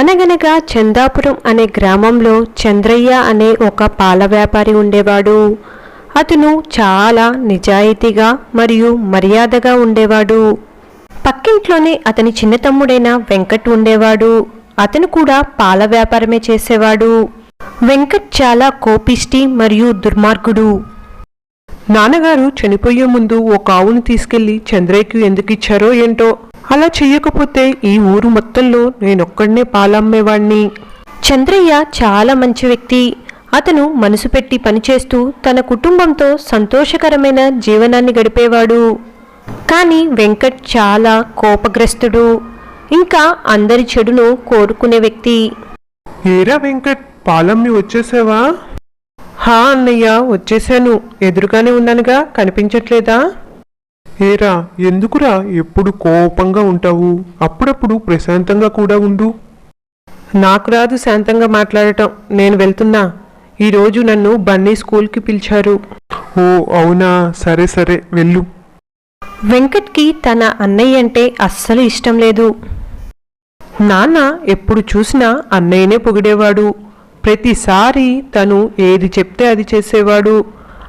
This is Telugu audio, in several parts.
అనగనగా చందాపురం అనే గ్రామంలో చంద్రయ్య అనే ఒక పాల వ్యాపారి ఉండేవాడు. అతను చాలా నిజాయితీగా మరియు మర్యాదగా ఉండేవాడు. పక్కింట్లోనే అతని చిన్న తమ్ముడైన వెంకట్ ఉండేవాడు. అతను కూడా పాల వ్యాపారమే చేసేవాడు. వెంకట్ చాలా కోపిష్టి మరియు దుర్మార్గుడు. నాన్నగారు చనిపోయే ముందు ఒక ఆవును తీసుకెళ్ళి చంద్రయ్యకు ఎందుకు ఇచ్చారో ఏంటో అలా చెయ్యకపోతే ఈ ఊరు మొత్తంలో నేనొక్కడనే పాలమ్మేవాణ్ణి. చంద్రయ్య చాలా మంచి వ్యక్తి. అతను మనసు పెట్టి పనిచేస్తూ తన కుటుంబంతో సంతోషకరమైన జీవనాన్ని గడిపేవాడు. కానీ వెంకట్ చాలా కోపగ్రస్తుడు. ఇంకా అందరి చెడును కోరుకునే వ్యక్తి. ఏరా వెంకట్ పాలమ్మి వచ్చేసావా? హా అన్నయ్య వచ్చేసాను. ఎదురుగానే ఉన్నానుగా కనిపించట్లేదా? ఏరా ఎందుకురా ఎప్పుడు కోపంగా ఉంటావు? అప్పుడప్పుడు ప్రశాంతంగా కూడా ఉండు. నాకు రాదు శాంతంగా మాట్లాడటం. నేను వెళ్తున్నా. ఈరోజు నన్ను బన్నీ స్కూల్కి పిలిచారు. ఓ అవునా? సరే సరే వెళ్ళు. వెంకట్కి తన అన్నయ్య అంటే అస్సలు ఇష్టం లేదు. నాన్న ఎప్పుడు చూసినా అన్నయ్యనే పొగిడేవాడు. ప్రతిసారి తను ఏది చెప్తే అది చేసేవాడు.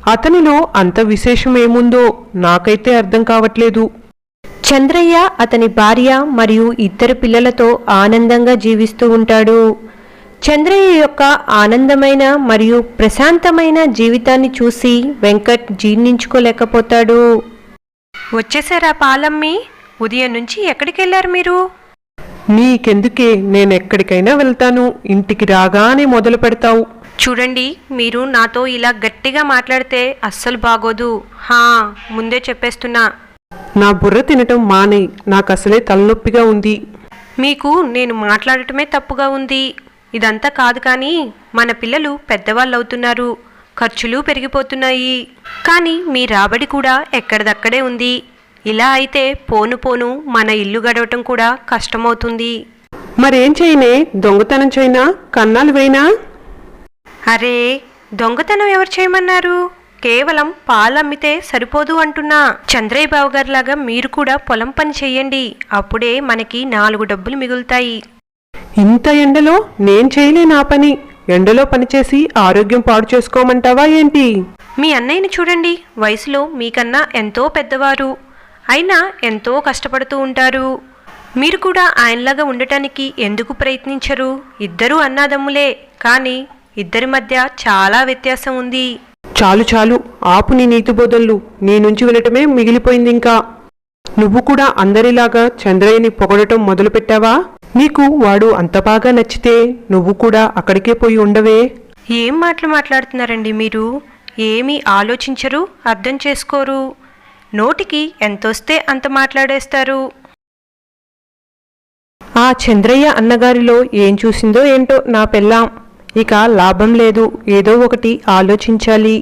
అతనిలో అంత విశేషం ఏముందో నాకైతే అర్థం కావట్లేదు. చంద్రయ్య అతని భార్య మరియు ఇద్దరు పిల్లలతో ఆనందంగా జీవిస్తూ ఉంటాడు. చంద్రయ్య యొక్క ఆనందమైన మరియు ప్రశాంతమైన జీవితాన్ని చూసి వెంకట్ జీర్ణించుకోలేకపోతాడు. వచ్చేసారా పాలమ్మి? ఉదయం నుంచి ఎక్కడికి వెళ్ళారు మీరు? నీకెందుకే? నేను ఎక్కడికైనా వెళ్తాను. ఇంటికి రాగానే మొదలు పెడతావు. చూడండి మీరు నాతో ఇలా గట్టిగా మాట్లాడితే అస్సలు బాగోదు. హా ముందే చెప్పేస్తున్నా. నా బుర్ర తినటం మానే నాకు అసలే తలనొప్పిగా ఉంది. మీకు నేను మాట్లాడటమే తప్పుగా ఉంది. ఇదంతా కాదు కానీ మన పిల్లలు పెద్దవాళ్ళు అవుతున్నారు ఖర్చులు పెరిగిపోతున్నాయి. కానీ మీ రాబడి కూడా ఎక్కడిదక్కడే ఉంది. ఇలా అయితే పోను పోను మన ఇల్లు గడవటం కూడా కష్టమవుతుంది. మరేం చేయనే దొంగతనం చేయనా కన్నాలు వేయినా? అరే దొంగతనం ఎవరు చేయమన్నారు? కేవలం పాలు అమ్మితే సరిపోదు అంటున్నా. చంద్రయ్య బాబు గారిలాగా మీరు కూడా పొలం పని చెయ్యండి. అప్పుడే మనకి నాలుగు డబ్బులు మిగులుతాయి. ఇంత ఎండలో నేను చేయలేను ఆ పని. ఎండలో పనిచేసి ఆరోగ్యం పాడు చేసుకోమంటావా ఏంటి? మీ అన్నయ్యని చూడండి. వయసులో మీకన్నా ఎంతో పెద్దవారు. అయినా ఎంతో కష్టపడుతూ ఉంటారు. మీరు కూడా ఆయనలాగా ఉండటానికి ఎందుకు ప్రయత్నించరు? ఇద్దరూ అన్నాదమ్ములే. కానీ ఇద్దరి మధ్య చాలా వ్యత్యాసం ఉంది. చాలు చాలు ఆపు నీ నీతి బోధనలు నీ నుంచి వినటమే మిగిలిపోయింది ఇంకా. నువ్వు కూడా అందరిలాగా చంద్రయ్యని పొగడటం మొదలుపెట్టావా నీకు వాడు అంత బాగా నచ్చితే నువ్వు కూడా అక్కడికే పోయి ఉండవే. ఏం మాటలు మాట్లాడుతున్నారండి మీరు? ఏమీ ఆలోచించరు అర్థం చేసుకోరు. నోటికి ఎంతొస్తే అంత మాట్లాడేస్తారు. ఆ చంద్రయ్య అన్నగారిలో ఏం చూసిందో ఏంటో నా పెళ్ళాం. ఇక లాభం లేదు. ఏదో ఒకటి ఆలోచించాలి.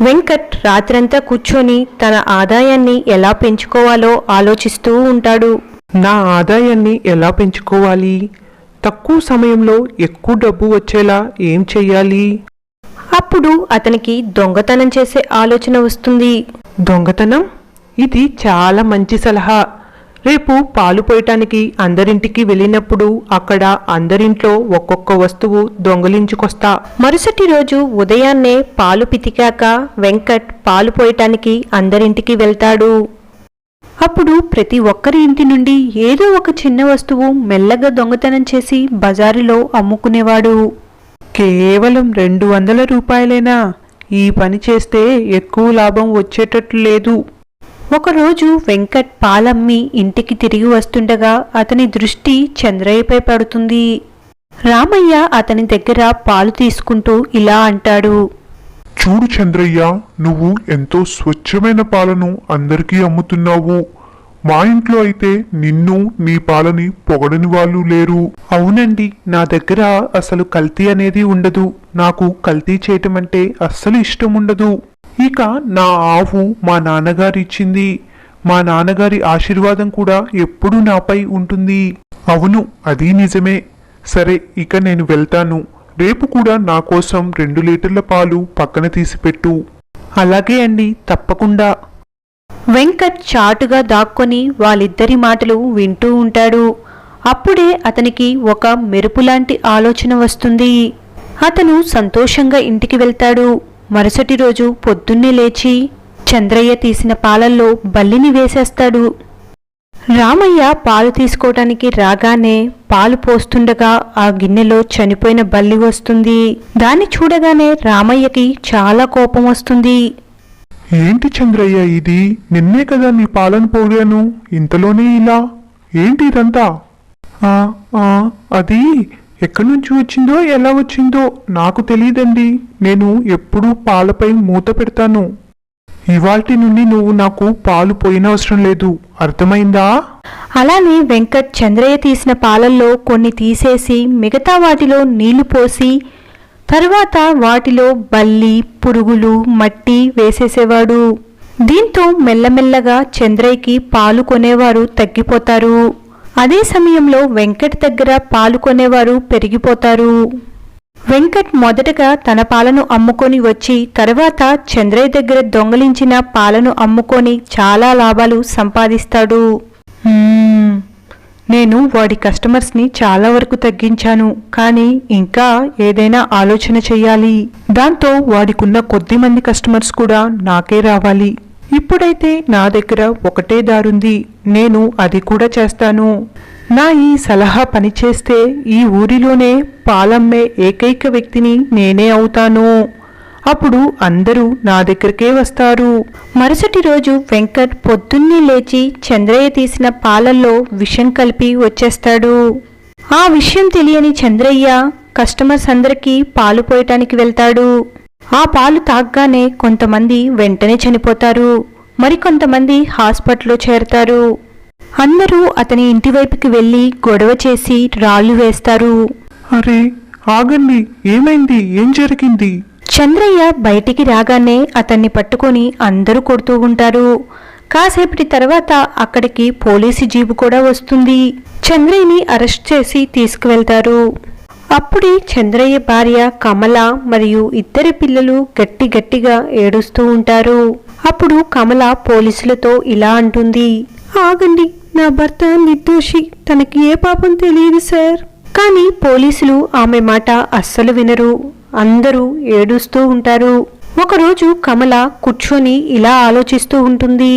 వెంకట్ రాత్రంతా కూర్చొని తన ఆదాయాన్ని ఎలా పెంచుకోవాలో ఆలోచిస్తూ ఉంటాడు. నా ఆదాయాన్ని ఎలా పెంచుకోవాలి? తక్కువ సమయంలో ఎక్కువ డబ్బు వచ్చేలా ఏం చెయ్యాలి? అప్పుడు అతనికి దొంగతనం చేసే ఆలోచన వస్తుంది. దొంగతనం? ఇది చాలా మంచి సలహా. రేపు పాలు పోయటానికి అందరింటికి వెళ్ళినప్పుడు అక్కడ అందరింట్లో ఒక్కొక్క వస్తువు దొంగలించుకొస్తా. మరుసటి రోజు ఉదయాన్నే పాలు పితికాక వెంకట్ పాలు పోయటానికి అందరింటికి వెళ్తాడు. అప్పుడు ప్రతి ఒక్కరి ఇంటి నుండి ఏదో ఒక చిన్న వస్తువు మెల్లగా దొంగతనం చేసి బజారులో అమ్ముకునేవాడు. కేవలం రెండు వందల రూపాయలేనా? ఈ పని చేస్తే ఎక్కువ లాభం వచ్చేటట్లు లేదు. ఒకరోజు వెంకట్ పాలమ్మి ఇంటికి తిరిగి వస్తుండగా అతని దృష్టి చంద్రయ్యపై పడుతుంది. రామయ్య అతని దగ్గర పాలు తీసుకుంటూ ఇలా అంటాడు. చూడు చంద్రయ్య నువ్వు ఎంతో స్వచ్ఛమైన పాలను అందరికీ అమ్ముతున్నావు. మా ఇంట్లో అయితే నిన్ను నీ పాలని పొగడని వాళ్ళు లేరు. అవునండి నా దగ్గర అసలు కల్తీ అనేది ఉండదు. నాకు కల్తీ చేయటం అంటే అస్సలు ఇష్టం ఉండదు. ఇక నా ఆవు మా నాన్నగారు ఇచ్చింది. మా నాన్నగారి ఆశీర్వాదం కూడా ఎప్పుడూ నాపై ఉంటుంది. అవును అది నిజమే. సరే ఇక నేను వెళ్తాను. రేపు కూడా నా కోసం రెండు లీటర్ల పాలు పక్కన తీసిపెట్టు. అలాగే అండి తప్పకుండా. వెంకట్ చాటుగా దాక్కొని వాళ్ళిద్దరి మాటలు వింటూ ఉంటాడు. అప్పుడే అతనికి ఒక మెరుపులాంటి ఆలోచన వస్తుంది. అతను సంతోషంగా ఇంటికి వెళ్తాడు. మరుసటి రోజు పొద్దున్నే లేచి చంద్రయ్య తీసిన పాలల్లో బల్లిని వేసేస్తాడు. రామయ్య పాలు తీసుకోవటానికి రాగానే పాలు పోస్తుండగా ఆ గిన్నెలో చనిపోయిన బల్లి వస్తుంది. దాన్ని చూడగానే రామయ్యకి చాలా కోపం వస్తుంది. ఏంటి చంద్రయ్య ఇది? నిన్నే కదా నీ పాలను పోగాను. ఇంతలోనే ఇలా? ఏంటి ఇదంతా? అది? ఎక్కడి నుంచి వచ్చిందో ఎలా వచ్చిందో నాకు తెలియదండి. నేను ఎప్పుడూ పాలపై మూత పెడతాను. ఇవాల్టి నుండి నువ్వు నాకు పాలు పోయినవసరం లేదు. అర్థమైందా? అలానే వెంకట్ చంద్రయ్య తీసిన పాలల్లో కొన్ని తీసేసి మిగతా వాటిలో నీళ్ళు పోసి తరువాత వాటిలో బల్లి పురుగులు మట్టి వేసేసేవాడు. దీంతో మెల్లమెల్లగా చంద్రయ్యకి పాలు కొనేవారు తగ్గిపోతారు. అదే సమయంలో వెంకట్ దగ్గర పాలు కొనేవారు పెరిగిపోతారు. వెంకట్ మొదటగా తన పాలను అమ్ముకొని వచ్చి తర్వాత చంద్రయ్య దగ్గర దొంగలించిన పాలను అమ్ముకొని చాలా లాభాలు సంపాదిస్తాడు. నేను వాడి కస్టమర్స్ని చాలా వరకు తగ్గించాను కానీ ఇంకా ఏదైనా ఆలోచన చెయ్యాలి. దాంతో వాడికున్న కొద్ది మంది కస్టమర్స్ కూడా నాకే రావాలి. ఇప్పుడైతే నా దగ్గర ఒకటే దారుంది. నేను అది కూడా చేస్తాను. నా ఈ సలహా పనిచేస్తే ఈ ఊరిలోనే పాలమ్మే ఏకైక వ్యక్తిని నేనే అవుతాను. అప్పుడు అందరూ నా దగ్గరికే వస్తారు. మరుసటి రోజు వెంకట్ పొద్దున్నే లేచి చంద్రయ్య తీసిన పాలల్లో విషం కలిపి వచ్చేస్తాడు. ఆ విషయం తెలియని చంద్రయ్య కస్టమర్స్ అందరికీ పాలు పోయటానికి వెళ్తాడు. ఆ పాలు తాగ్గానే కొంతమంది వెంటనే చనిపోతారు. మరికొంతమంది హాస్పిటల్లో చేరతారు. అందరూ అతని ఇంటి వైపుకి వెళ్ళి గొడవ చేసి రాళ్ళు వేస్తారు. అరే ఆగండి ఏమైంది? ఏం జరిగింది? చంద్రయ్య బయటికి రాగానే అతన్ని పట్టుకొని అందరూ కొడుతూ ఉంటారు. కాసేపటి తర్వాత అక్కడికి పోలీసు జీబు కూడా వస్తుంది. చంద్రయ్యని అరెస్ట్ చేసి తీసుకువెళ్తారు. అప్పుడే చంద్రయ్య భార్య కమల మరియు ఇద్దరి పిల్లలు గట్టి గట్టిగా ఏడుస్తూ ఉంటారు. అప్పుడు కమల పోలీసులతో ఇలా అంటుంది ఆగండి నా భర్త నిర్దోషి. తనకి ఏ పాపం తెలియదు సార్. కానీ పోలీసులు ఆమె మాట అస్సలు వినరు. అందరూ ఏడుస్తూ ఉంటారు. ఒకరోజు కమల కూర్చొని ఇలా ఆలోచిస్తూ ఉంటుంది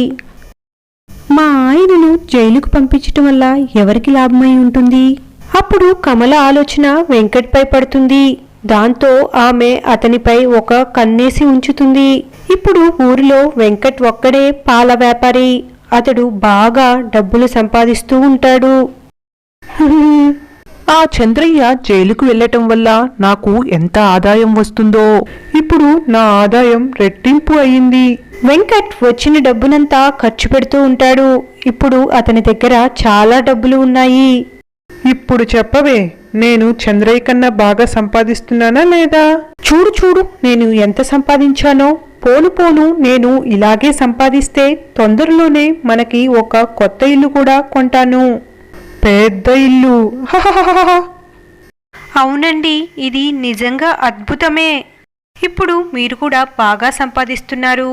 మా ఆయనను జైలుకు పంపించటం వల్ల ఎవరికి లాభమై ఉంటుంది? అప్పుడు కమల ఆలోచన వెంకట్పై పడుతుంది. దాంతో ఆమె అతనిపై ఒక కన్నేసి ఉంచుతుంది. ఇప్పుడు ఊరిలో వెంకట్ ఒక్కడే పాల వ్యాపారి. అతడు బాగా డబ్బులు సంపాదిస్తూ ఉంటాడు. ఆ చంద్రయ్య జైలుకు వెళ్ళటం వల్ల నాకు ఎంత ఆదాయం వస్తుందో. ఇప్పుడు నా ఆదాయం రెట్టింపు అయింది వెంకట్ వచ్చిన డబ్బునంతా ఖర్చు పెడుతూ ఉంటాడు. ఇప్పుడు అతని దగ్గర చాలా డబ్బులు ఉన్నాయి. ఇప్పుడు చెప్పవే నేను చంద్రయ్య కన్నా బాగా సంపాదిస్తున్నానా లేదా? చూడు చూడు నేను ఎంత సంపాదించానో. పోను పోను నేను ఇలాగే సంపాదిస్తే తొందరలోనే మనకి ఒక కొత్త ఇల్లు కూడా కొంటాను. పెద్ద ఇల్లు. అవునండి ఇది నిజంగా అద్భుతమే. ఇప్పుడు మీరు కూడా బాగా సంపాదిస్తున్నారు.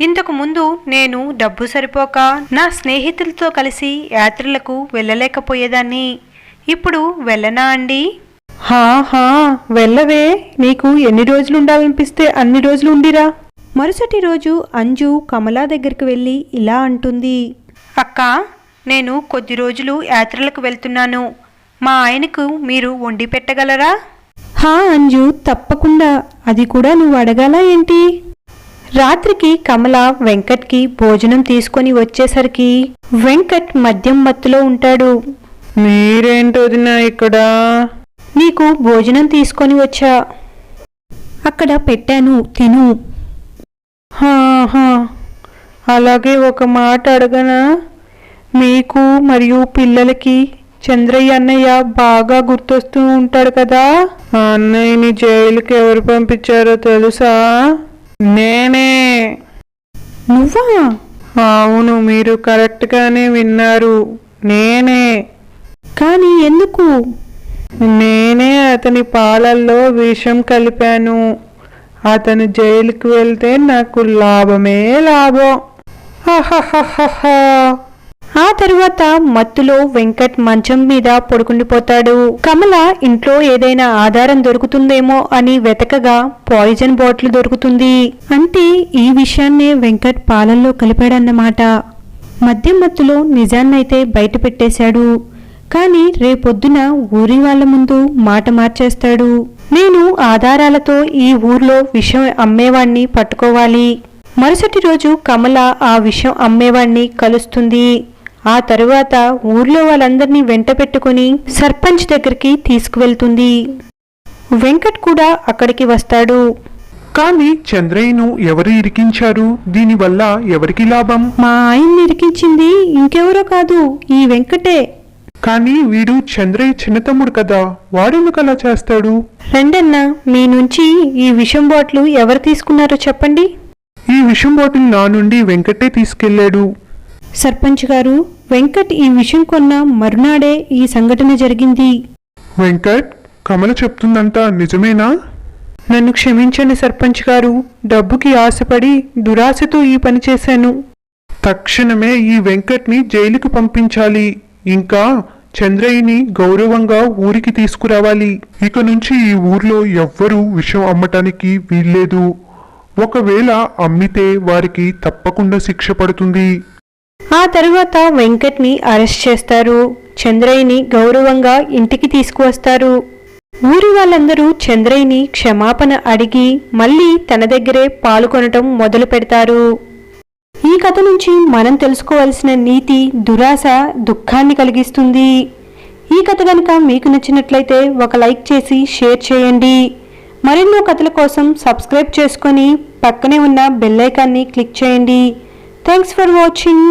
ఇంతకు ముందు నేను డబ్బు సరిపోక నా స్నేహితులతో కలిసి యాత్రలకు వెళ్ళలేకపోయేదాన్ని. ఇప్పుడు వెళ్ళనా అండి? హా హా వెళ్ళవే. నీకు ఎన్ని రోజులు ఉండాలనిపిస్తే అన్ని రోజులు ఉండిరా మరుసటి రోజు అంజు కమలా దగ్గరికి వెళ్ళి ఇలా అంటుంది. అక్క నేను కొద్ది రోజులు యాత్రలకు వెళ్తున్నాను. మా ఆయనకు మీరు వండి పెట్టగలరా? హా అంజు తప్పకుండా. అది కూడా నువ్వు అడగాల ఏంటి? రాత్రికి కమల వెంకట్కి భోజనం తీసుకొని వచ్చేసరికి వెంకట్ మద్యం మత్తులో ఉంటాడు. మీరేంటి వదినా ఇక్కడ? నీకు భోజనం తీసుకొని వచ్చా. అక్కడ పెట్టాను తిను. హా, హా. అలాగే ఒక మాట అడగనా? మీకు మరియు పిల్లలకి చంద్రయ్య అన్నయ్య బాగా గుర్తొస్తూ ఉంటాడు కదా? ఆ అన్నయ్యని జైలుకి ఎవరు పంపించారో తెలుసా? నేనే. నువ్వా? అవును మీరు కరెక్ట్గానే విన్నారు. నేనే. కానీ ఎందుకు? నేనే అతని పాలల్లో విషం కలిపాను. అతను జైలుకి వెళ్తే నాకు లాభమే లాభం. ఆ తరువాత మత్తులో వెంకట్ మంచం మీద పడుకుండిపోతాడు. కమల ఇంట్లో ఏదైనా ఆధారం దొరుకుతుందేమో అని వెతకగా పాయిజన్ బాటిల్ దొరుకుతుంది. అంటే ఈ విషయాన్నే వెంకట్ పాలల్లో కలిపాడన్నమాట. మద్యం మత్తులో నిజాన్నైతే బయట పెట్టేశాడు. కానీ రేపొద్దున ఊరి వాళ్ళ ముందు మాట మార్చేస్తాడు. నేను ఆధారాలతో ఈ ఊర్లో విషం అమ్మేవాణ్ణి పట్టుకోవాలి. మరుసటి రోజు కమల ఆ విషయం అమ్మేవాణ్ణి కలుస్తుంది. ఆ తరువాత ఊర్లో వాళ్ళందరినీ వెంట పెట్టుకుని సర్పంచ్ దగ్గరికి తీసుకువెళ్తుంది. వెంకట్ కూడా అక్కడికి వస్తాడు. కానీ చంద్రయ్యను ఎవరు ఇరికించారు? దీనివల్ల ఎవరికి లాభం? మా ఆయన్ని ఇరికించింది ఇంకెవరో కాదు ఈ వెంకటే. కానీ వీడు చంద్రయ్య చిన్న తమ్ముడు కదా వాడెందుకు అలా చేస్తాడు? రండన్నా మీ నుంచి ఈ విషం బాటిల్ ఎవరు తీసుకున్నారో చెప్పండి. ఈ విషం బాటిల్ నా నుండి వెంకటే తీసుకెళ్ళాడు సర్పంచ్ గారు వెంకట్ ఈ విషయం కొన్న మరునాడే ఈ సంఘటన జరిగింది. వెంకట్ కమల చెప్తుందంతా నిజమేనా? నన్ను క్షమించండి సర్పంచ్ గారు డబ్బుకి ఆశపడి దురాశతో ఈ పని చేశాను. తక్షణమే ఈ వెంకట్ని జైలుకు పంపించాలి. ఇంకా చంద్రయ్యని గౌరవంగా ఊరికి తీసుకురావాలి. ఇక నుంచి ఈ ఊర్లో ఎవ్వరూ విషం అమ్మటానికి వీల్లేదు. ఒకవేళ అమ్మితే వారికి తప్పకుండా శిక్ష పడుతుంది. ఆ తరువాత వెంకట్ని అరెస్ట్ చేస్తారు. చంద్రయ్యని గౌరవంగా ఇంటికి తీసుకువస్తారు. ఊరి వాళ్ళందరూ చంద్రయ్యని క్షమాపణ అడిగి మళ్ళీ తన దగ్గరే పాల్గొనటం మొదలు పెడతారు ఈ కథ నుంచి మనం తెలుసుకోవాల్సిన నీతి దురాశ దుఃఖాన్ని కలిగిస్తుంది. ఈ కథ కనుక మీకు నచ్చినట్లయితే ఒక లైక్ చేసి షేర్ చేయండి. మరెన్నో కథల కోసం సబ్స్క్రైబ్ చేసుకొని పక్కనే ఉన్న బెల్లైకాన్ని క్లిక్ చేయండి. Thanks for watching.